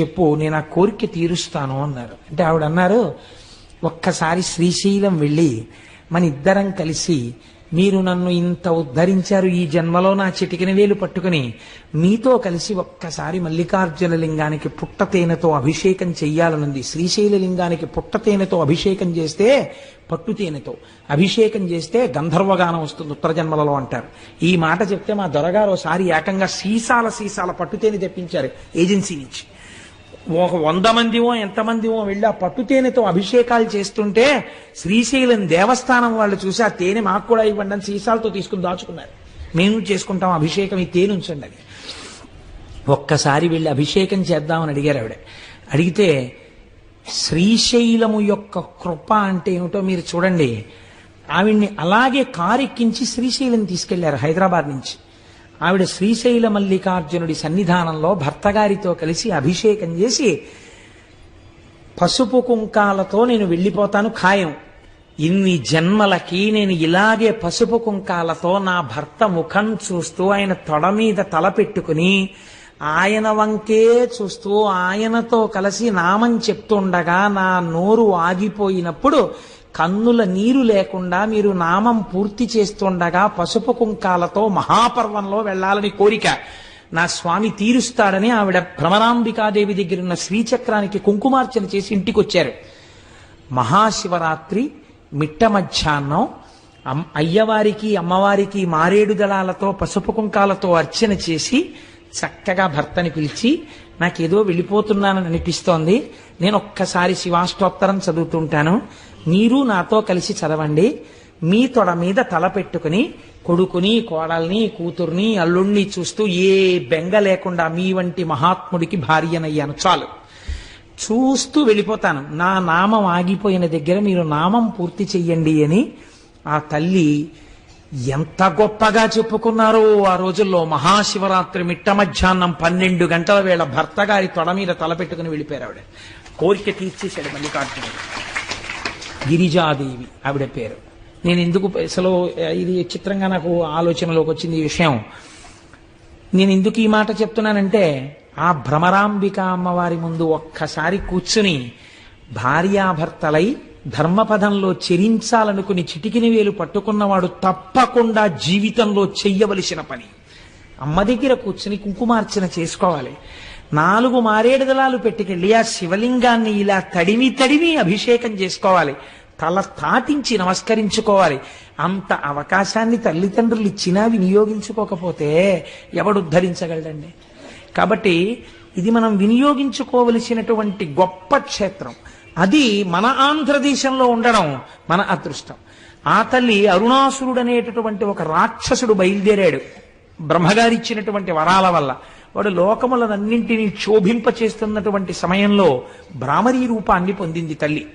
చెప్పు నేను ఆ కోరిక తీరుస్తాను అన్నారు. అంటే ఆవిడ అన్నారు ఒక్కసారి శ్రీశైలం వెళ్ళి మన ఇద్దరం కలిసి మీరు నన్ను ఇంత ఉద్ధరించారు ఈ జన్మలో నా చిటికిన వేలు పట్టుకుని మీతో కలిసి ఒక్కసారి మల్లికార్జున లింగానికి పుట్టతేనెతో అభిషేకం చెయ్యాలనుంది. శ్రీశైల లింగానికి పుట్టతేనెతో అభిషేకం చేస్తే పట్టుతేనెతో. అభిషేకం చేస్తే గంధర్వగానం వస్తుంది ఉత్తర జన్మలలో అంటారు. ఈ మాట చెప్తే మా దొరగారు ఒకసారి ఏకంగా సీసాల సీసాల పట్టుతేనె తెప్పించారు ఏజెన్సీ నుంచి. ఒక వంద మందివో ఎంతమందివో వెళ్ళి ఆ పట్టు తేనెతో అభిషేకాలు చేస్తుంటే శ్రీశైలం దేవస్థానం వాళ్ళు చూసి ఆ తేనె మాకు కూడా ఇవ్వండి అని సీసాలతో తీసుకుని దాచుకున్నారు. మేము చేసుకుంటాం అభిషేకం ఈ తేనె ఉంచండి అది ఒక్కసారి వెళ్ళి అభిషేకం చేద్దామని అడిగారు ఆవిడ. అడిగితే శ్రీశైలము యొక్క కృప అంటే ఏమిటో మీరు చూడండి. ఆవిడ్ని అలాగే కారెక్కించి శ్రీశైలం తీసుకెళ్ళారు హైదరాబాద్ నుంచి. ఆవిడ శ్రీశైల మల్లికార్జునుడి సన్నిధానంలో భర్తగారితో కలిసి అభిషేకం చేసి పసుపు కుంకాలతో నేను వెళ్ళిపోతాను ఖాయం. ఇన్ని జన్మలకి నేను ఇలాగే పసుపు కుంకాలతో నా భర్త ముఖం చూస్తూ ఆయన తొడ మీద తల పెట్టుకుని ఆయన వంకే చూస్తూ ఆయనతో కలిసి నామం చెప్తుండగా నా నోరు ఆగిపోయినప్పుడు కన్నుల నీరు లేకుండా మీరు నామం పూర్తి చేస్తుండగా పసుపు కుంకాలతో మహాపర్వంలో వెళ్ళాలని కోరిక. నా స్వామి తీరుస్తాడని ఆవిడ భ్రమరాంబికాదేవి దగ్గర ఉన్న శ్రీచక్రానికి కుంకుమార్చన చేసి ఇంటికొచ్చారు. మహాశివరాత్రి మిట్ట మధ్యాహ్నం అయ్యవారికి అమ్మవారికి మారేడు దళాలతో పసుపు కుంకాలతో అర్చన చేసి చక్కగా భర్తని పిలిచి నాకేదో వెళ్ళిపోతున్నానని అనిపిస్తోంది. నేను ఒక్కసారి శివాష్టోత్తరం చదువుతుంటాను. మీరు నాతో కలిసి చదవండి. మీ తొడ మీద తల పెట్టుకుని కొడుకుని కోడల్ని కూతుర్ని అల్లుణ్ణి చూస్తూ ఏ బెంగ లేకుండా మీ వంటి మహాత్ముడికి భార్యనయ్యాను. చాలు. చూస్తూ వెళ్ళిపోతాను. నా నామం ఆగిపోయిన దగ్గర మీరు నామం పూర్తి చెయ్యండి అని ఆ తల్లి ఎంత గొప్పగా చెప్పుకున్నారో ఆ రోజుల్లో మహాశివరాత్రి మిట్ట మధ్యాహ్నం పన్నెండు గంటల వేళ భర్త గారి తొడ మీద తలపెట్టుకుని వెళ్ళిపోయారు ఆవిడ. కోరిక తీర్చేశాడు మల్లికార్జునుడు. గిరిజాదేవి ఆవిడ పేరు. నేను ఎందుకు అసలు ఇది చిత్రంగా నాకు ఆలోచనలోకి వచ్చింది ఈ విషయం. నేను ఎందుకు ఈ మాట చెప్తున్నానంటే ఆ భ్రమరాంబిక అమ్మవారి ముందు ఒక్కసారి కూర్చుని భార్యాభర్తలై ధర్మపదంలో చెరించాలనుకుని చిటికిన వేలు పట్టుకున్నవాడు తప్పకుండా జీవితంలో చెయ్యవలసిన పని. అమ్మ దగ్గర కూర్చుని కుంకుమార్చన చేసుకోవాలి. నాలుగు మారేడు దళాలు పెట్టుకెళ్ళి ఆ శివలింగాన్ని ఇలా తడివి తడివి అభిషేకం చేసుకోవాలి. తల తాటించి నమస్కరించుకోవాలి. అంత అవకాశాన్ని తల్లిదండ్రులు ఇచ్చినా వినియోగించుకోకపోతే ఎవడు ఉద్ధరించగలడండి? కాబట్టి ఇది మనం వినియోగించుకోవలసినటువంటి గొప్ప క్షేత్రం. అది మన ఆంధ్రదేశంలో ఉండడం మన అదృష్టం. ఆ తల్లి అరుణాసురుడు అనేటటువంటి ఒక రాక్షసుడు బయలుదేరాడు. బ్రహ్మగారిచ్చినటువంటి వరాల వల్ల. వాడు లోకములనన్నింటినీ క్షోభింప చేస్తున్నటువంటి సమయంలో భ్రామరీ రూపాన్ని పొందింది తల్లి.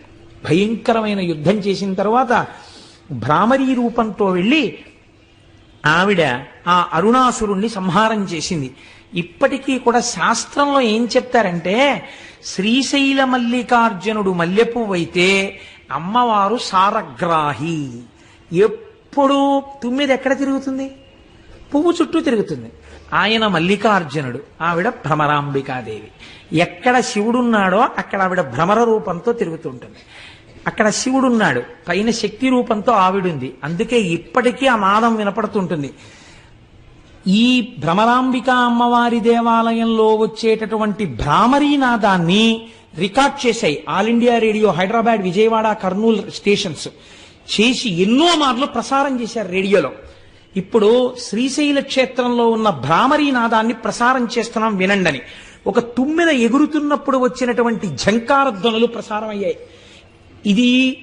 భయంకరమైన యుద్ధం చేసిన తర్వాత భ్రామరీ రూపంతో వెళ్ళి ఆవిడ ఆ అరుణాసురుణ్ణి సంహారం చేసింది. ఇప్పటికీ కూడా శాస్త్రంలో ఏం చెప్తారంటే శ్రీశైల మల్లికార్జునుడు మల్లెపువ్వు అయితే అమ్మవారు సారగ్రాహి. ఎప్పుడు తుమ్మిది ఎక్కడ తిరుగుతుంది? పువ్వు చుట్టూ తిరుగుతుంది. ఆయన మల్లికార్జునుడు ఆవిడ భ్రమరాంబికాదేవి. ఎక్కడ శివుడున్నాడో అక్కడ ఆవిడ భ్రమర రూపంతో తిరుగుతుంటుంది. అక్కడ శివుడున్నాడు పైన శక్తి రూపంతో ఆవిడుంది. అందుకే ఇప్పటికీ ఆ నాదం వినపడుతుంటుంది. ఈ భ్రమరాంబిక అమ్మవారి దేవాలయంలో వచ్చేటటువంటి భ్రామరీ నాదాన్ని రికార్డ్ చేశాయి. All India Radio Hyderabad Vijayawada Kurnool stations చేసి ఎన్నో మార్లు ప్రసారం చేశారు రేడియోలో. ఇప్పుడు శ్రీశైల క్షేత్రంలో ఉన్న భ్రామరీ నాదాన్ని ప్రసారం చేస్తున్నాం వినండని. ఒక తుమ్మెద ఎగురుతున్నప్పుడు వచ్చినటువంటి ఝంకార ధ్వనులు ప్రసారం అయ్యాయి ఇది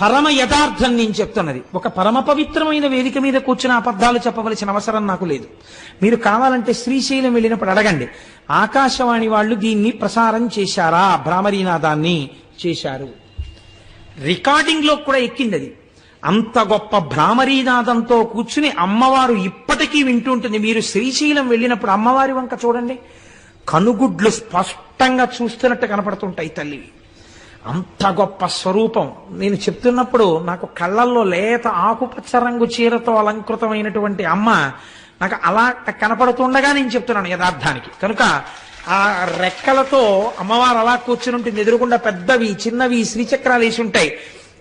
పరమ యథార్థం నేను చెప్తున్నది. ఒక పరమ పవిత్రమైన వేదిక మీద కూర్చుని అబద్ధాలు చెప్పవలసిన అవసరం నాకు లేదు. మీరు కావాలంటే శ్రీశైలం వెళ్ళినప్పుడు అడగండి. ఆకాశవాణి వాళ్ళు దీన్ని ప్రసారం చేశారా? భ్రామరీనాదాన్ని చేశారు. రికార్డింగ్లో కూడా ఎక్కింది అది అంత గొప్ప భ్రామరీనాదంతో కూర్చుని అమ్మవారు ఇప్పటికీ వింటుంటుంది మీరు శ్రీశైలం వెళ్ళినప్పుడు అమ్మవారి వంక చూడండి. కనుగుడ్లు స్పష్టంగా చూస్తున్నట్టు కనపడుతుంటాయి తల్లివి అంత గొప్ప స్వరూపం. నేను చెప్తున్నప్పుడు నాకు కళ్ళల్లో లేత ఆకుపచ్చ రంగు చీరతో అలంకృతమైనటువంటి అమ్మ నాకు అలా కనపడుతుండగా నేను చెప్తున్నాను యథార్థానికి. కనుక ఆ రెక్కలతో అమ్మవారు అలా కూర్చుని ఉంటుంది. ఎదురుగుండా పెద్దవి చిన్నవి శ్రీచక్రాలు వేసి ఉంటాయి.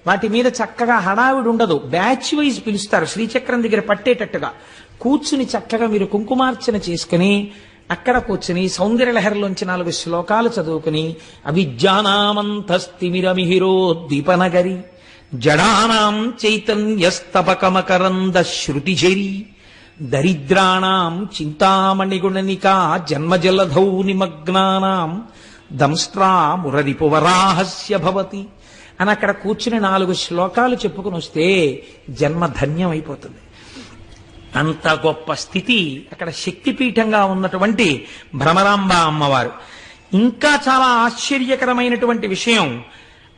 వాటి మీద చక్కగా హడావిడి ఉండదు. బ్యాచ్ వైజ్ పిలుస్తారు. శ్రీచక్రం దగ్గర పట్టేటట్టుగా కూర్చుని చక్కగా మీరు కుంకుమార్చన చేసుకుని అక్కడ కూర్చుని సౌందర్యలహరిలోంచి నాలుగు శ్లోకాలు చదువుకుని అవిద్యానామంతస్తిమిరమిహిరోద్దీపనగరి జడానాం చైతన్యస్తపకమకరంద శృతిజరి దరిద్రాణం చింతామణిగుణనికా జన్మజలధౌ నిమగ్నానాం దంస్ట్రా మురరిపువరాహస్య భవతి అని అక్కడ కూర్చుని నాలుగు శ్లోకాలు చెప్పుకుని వస్తే జన్మ ధన్యమైపోతుంది అంత గొప్ప స్థితి అక్కడ శక్తిపీఠంగా ఉన్నటువంటి భ్రమరాంబ అమ్మవారు. ఇంకా చాలా ఆశ్చర్యకరమైనటువంటి విషయం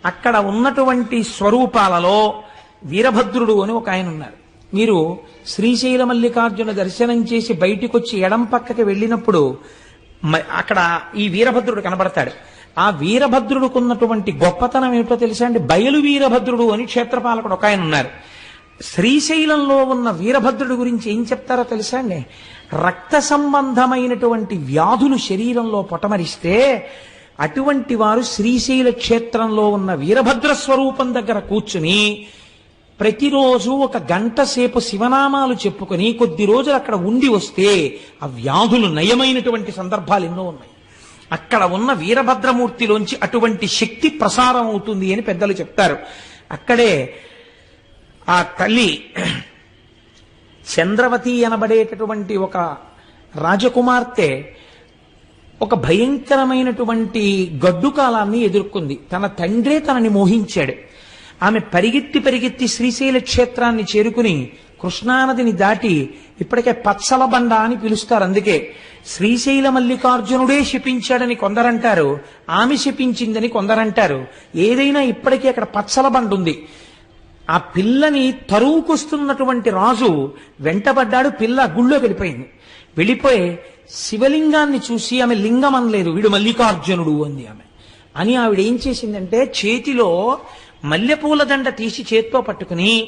అక్కడ ఉన్నటువంటి స్వరూపాలలో వీరభద్రుడు అని ఒక ఆయన ఉన్నారు. మీరు శ్రీశైల మల్లికార్జున దర్శనం చేసి బయటికి వచ్చి ఎడం పక్కకి వెళ్ళినప్పుడు మ- అక్కడ ఈ వీరభద్రుడు కనబడతాడు. ఆ వీరభద్రుడుకున్నటువంటి గొప్పతనం ఏమిటో తెలుసా అండి? బయలు వీరభద్రుడు అని క్షేత్రపాలకుడు ఒక ఆయన ఉన్నారు. శ్రీశైలంలో ఉన్న వీరభద్రుడి గురించి ఏం చెప్తారో తెలుసా అండి? రక్త సంబంధమైనటువంటి వ్యాధులు శరీరంలో పొటమరిస్తే అటువంటి వారు శ్రీశైల క్షేత్రంలో ఉన్న వీరభద్ర స్వరూపం దగ్గర కూర్చుని ప్రతిరోజు ఒక గంట సేపు శివనామాలు చెప్పుకొని కొద్ది రోజులు అక్కడ ఉండి వస్తే ఆ వ్యాధులు నయమైనటువంటి సందర్భాలు ఎన్నో ఉన్నాయి. అక్కడ ఉన్న వీరభద్రమూర్తిలోంచి అటువంటి శక్తి ప్రసారం అవుతుంది అని పెద్దలు చెప్తారు. అక్కడే ఆ తల్లి చంద్రవతి అనబడేటటువంటి ఒక రాజకుమార్తె ఒక భయంకరమైనటువంటి గడ్డు కాలాన్ని ఎదుర్కొంది. తన తండ్రే తనని మోహించాడు. ఆమె పరిగెత్తి పరిగెత్తి శ్రీశైల క్షేత్రాన్ని చేరుకుని కృష్ణానదిని దాటి ఇప్పటికే పచ్చల బండ అని పిలుస్తారు. అందుకే శ్రీశైల మల్లికార్జునుడే శపించాడని కొందరంటారు ఆమె శపించిందని కొందరంటారు. ఏదైనా ఇప్పటికీ అక్కడ పచ్చల బండ ఉంది ఆ పిల్లని తరువుకొస్తున్నటువంటి రాజు వెంటబడ్డాడు పిల్ల గుళ్ళో వెళ్ళిపోయింది. వెళ్ళిపోయి శివలింగాన్ని చూసి ఆమె లింగం అనలేదు వీడు మల్లికార్జునుడు అంది ఆమె. అని ఆవిడ ఏం చేసిందంటే చేతిలో మల్లెపూల దండ తీసి చేత్తో పట్టుకుని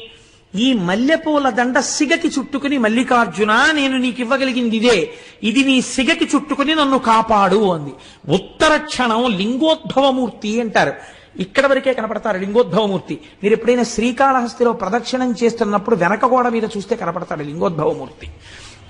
ఈ మల్లెపూల దండ సిగకి చుట్టుకుని మల్లికార్జున నేను నీకు ఇవ్వగలిగింది ఇదే ఇది నీ సిగకి చుట్టుకుని నన్ను కాపాడు అంది. ఉత్తర క్షణం లింగోద్భవమూర్తి అంటారు. ఇక్కడ వరకే కనపడతారు లింగోద్భవమూర్తి. మీరు ఎప్పుడైనా శ్రీకాళహస్తిలో ప్రదక్షిణం చేస్తున్నప్పుడు వెనక గోడ మీద చూస్తే కనపడతాడు లింగోద్భవమూర్తి.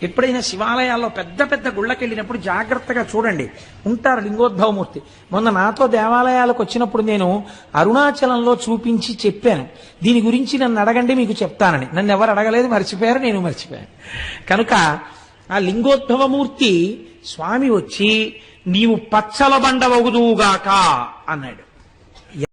ఎప్పుడైనా శివాలయాల్లో పెద్ద పెద్ద గుళ్ళకి వెళ్ళినప్పుడు జాగ్రత్తగా చూడండి. ఉంటారు లింగోద్భవమూర్తి. మొన్న నాతో దేవాలయాలకు వచ్చినప్పుడు నేను అరుణాచలంలో చూపించి చెప్పాను. దీని గురించి నన్ను అడగండి మీకు చెప్తానని. నన్ను ఎవరు అడగలేదు మర్చిపోయారు నేను మర్చిపోయాను. కనుక ఆ లింగోద్భవమూర్తి స్వామి వచ్చి నీవు పచ్చల బండ వగుదువుగాక అన్నాడు.